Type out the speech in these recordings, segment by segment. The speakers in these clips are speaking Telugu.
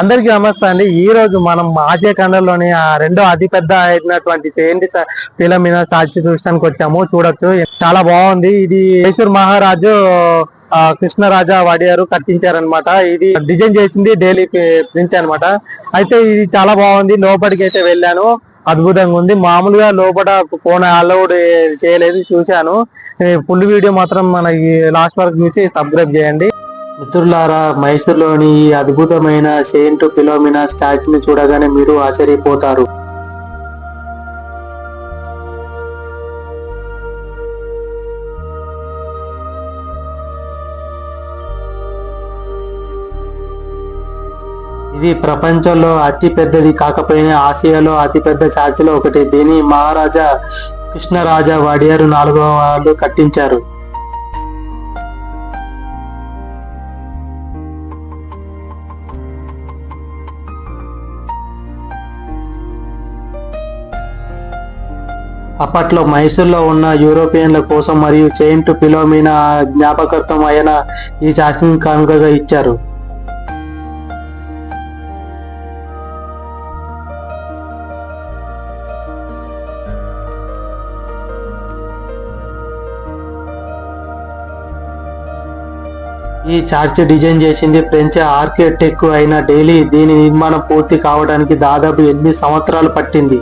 అందరికీ నమస్తే అండి. ఈ రోజు మనం ఆసియా ఖండంలోని ఆ రెండో అతిపెద్ద అయినటువంటి చేయండి ఫిలం మీద సాక్షి చూడటానికి వచ్చాము. చూడొచ్చు. చాలా బాగుంది. ఇది మైసూర్ మహారాజు ఆ, కృష్ణరాజా వాడియారు కట్టించారనమాట ఇది డిజైన్ చేసింది డైలీ ప్రిన్స్ అనమాట అయితే ఇది చాలా బాగుంది. లోపలికి అయితే వెళ్ళాను. అద్భుతంగా ఉంది. మామూలుగా లోపల ఫోన్ అలౌడ్ చేయలేదు. చూశాను. ఫుల్ వీడియో మాత్రం మనకి లాస్ట్ వరకు చూసి సబ్స్క్రైబ్ చేయండి. మిత్రులారా మైసూర్లోని ఈ అద్భుతమైన సెయింట్ ఫిలోమినా స్టాచ్యూని చూడగానే మీరు ఆశ్చర్యపోతారు. ఇది ప్రపంచంలో అతి పెద్దది కాకపోయినా ఆసియాలో అతి పెద్ద చార్చిలో ఒకటి. దీని మహారాజా కృష్ణరాజా వడియారు నాలుగవ వాళ్ళు కట్టించారు. అప్పట్లో మైసూర్లో ఉన్న యూరోపియన్ల కోసం మరియు సెయింట్ ఫిలోమినా జ్ఞాపకార్థం అయిన ఈ శాసనం కానుకగా ఇచ్చారు. ఈ చార్చ్ డిజైన్ చేసింది ఫ్రెంచ్ ఆర్కిటెక్ అయిన డైలీ దీని నిర్మాణం పూర్తి కావడానికి దాదాపు ఎనిమిది సంవత్సరాలు పట్టింది.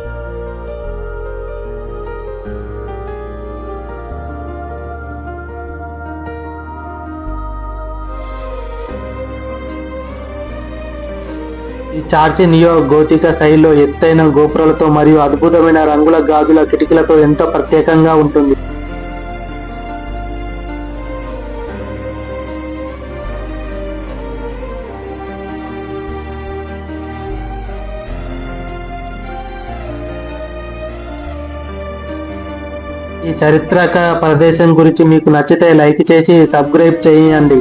ఈ చార్చి నియో గోతిక శైలిలో ఎత్తైన గోపురాలతో మరియు అద్భుతమైన రంగుల గాజుల కిటికీలతో ఎంతో ప్రత్యేకంగా ఉంటుంది. ఈ చారిత్రక ప్రదేశం గురించి మీకు నచ్చితే లైక్ చేసి సబ్స్క్రైబ్ చేయండి.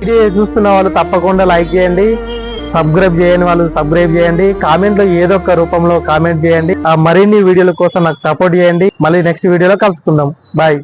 వీడియో చూస్తున్న వాళ్ళు తప్పకుండా లైక్ చేయండి. సబ్స్క్రైబ్ చేయని వాళ్ళు సబ్స్క్రైబ్ చేయండి. కామెంట్లో ఏదో ఒక రూపంలో కామెంట్ చేయండి. ఆ మరిన్ని వీడియోల కోసం నాకు సపోర్ట్ చేయండి. మళ్ళీ నెక్స్ట్ వీడియోలో కలుసుకుందాం. బాయ్